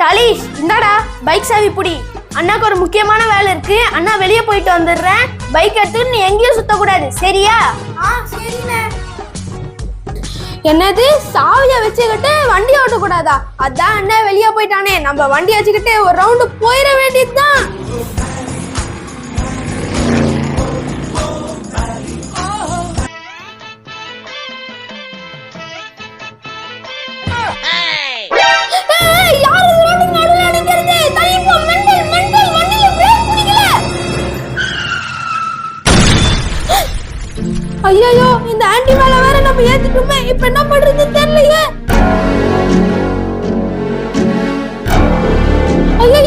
தலீஷ் இந்தாடா பைக் சாவி புடி. அண்ணாக்கு ஒரு முக்கியமான வேலை இருக்கு. அண்ணா வெளியே போயிட்டு வந்துடுறேன். பைக் எடுத்துட்டு நீ எங்கேயும் சுத்தக்கூடாது. சரியா? என்னது? சாவிய வச்சுக்கிட்டு வண்டி ஓட்டக்கூடாதா? அதான் அண்ணன் வெளியே போயிட்டானே. நம்ம வண்டி வச்சுக்கிட்டு ஒரு ரவுண்டு போயிட வேண்டியதுதான். இந்த ஆண்டி மேல வேற நம்ம ஏத்திட்டோமே. இப்ப என்ன பண்றது தெரியலையே. ஐயோ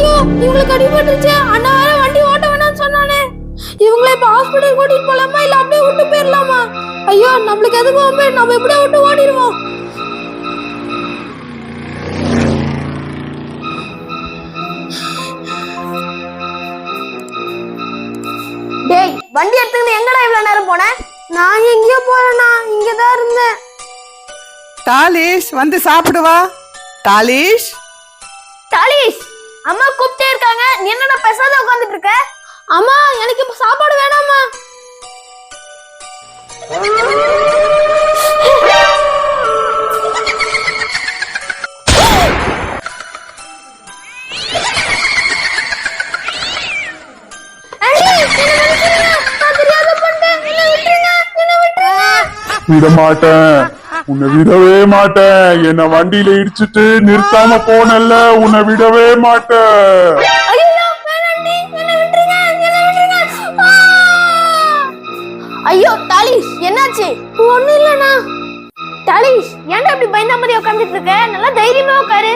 இவங்களுக்கு அடிபட்டுருச்சு. அண்ணா வேற வண்டி ஓட்ட வேணாம்னு சொன்னானே. இவங்கள இப்ப ஹாஸ்பிட்டல் கூட்டிட்டு போலாமா? இல்ல அப்படியே விட்டு போயிடலாமா ஐயோ நம்மளுக்கு எதுக்கு வம்பு? நம்ம இப்படியே விட்டு ஓடிடுவோம். டேய் வண்டி எடுத்துக்கிட்டு எங்கடா இவ்வளவு நேரம் போன? நான் எங்கேயோ போறேனா? இங்கதான் இருந்தேன். தாலிஷ் வந்து சாப்பிடுவா? தாலிஷ்? தாலிஷ் அம்மா கூப்பிட்டே இருக்காங்க. நீ என்னடா பேசாத உட்காந்துட்டு இருக்க? அம்மா எனக்கு இப்ப சாப்பாடு வேணாமா? விட மாட்டேன் உன்னை விடவே மாட்டேன். என்ன வண்டியில இடிச்சிட்டு நிறுத்தாம போனல்ல. உன்னை விடவே மாட்டேன். ஐயோ தாலிஷ் என்னாச்சு? ஒண்ணும் இல்லண்ணா. தாலிஷ் ஏன்டா அப்படி பயந்த மாதிரி உட்காந்துட்டு இருக்க? நல்லா தைரியமா உட்காரு.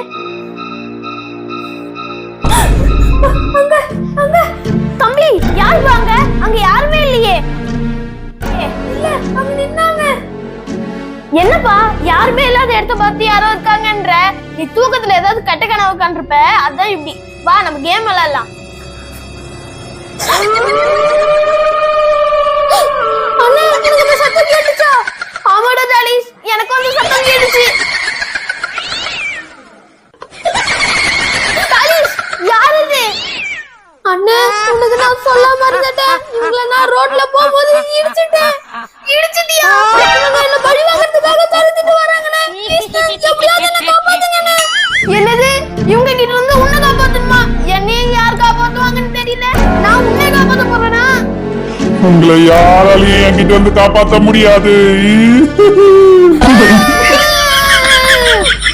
என்னப்பா யாருமே இல்லாத இடத்த பார்த்து யாரோ இருக்காங்கன்ற? நீ தூக்கத்துல ஏதாவது கட்ட கனவு உட்காந்துருப்ப அதான் இப்படி. வா நம்ம கேம் விளையாடலாம். சத்தம் கேட்டுச்சா? ஆமாடா தாலிஸ் எனக்கு வந்து சத்தம் கேட்டுச்சு. தாலிஸ் யார் இது? அண்ணே உனக்கு நான் சொல்லாம இருந்துட்டேன். இவங்கள நான் ரோட்ல போகும்போது இடிச்சிட்டேன் இடிச்சிட்டியா? என்ன பழி வாங்குறதுக்காக உங்களை யாராலையும் என்கிட்ட வந்து காப்பாற்ற முடியாது.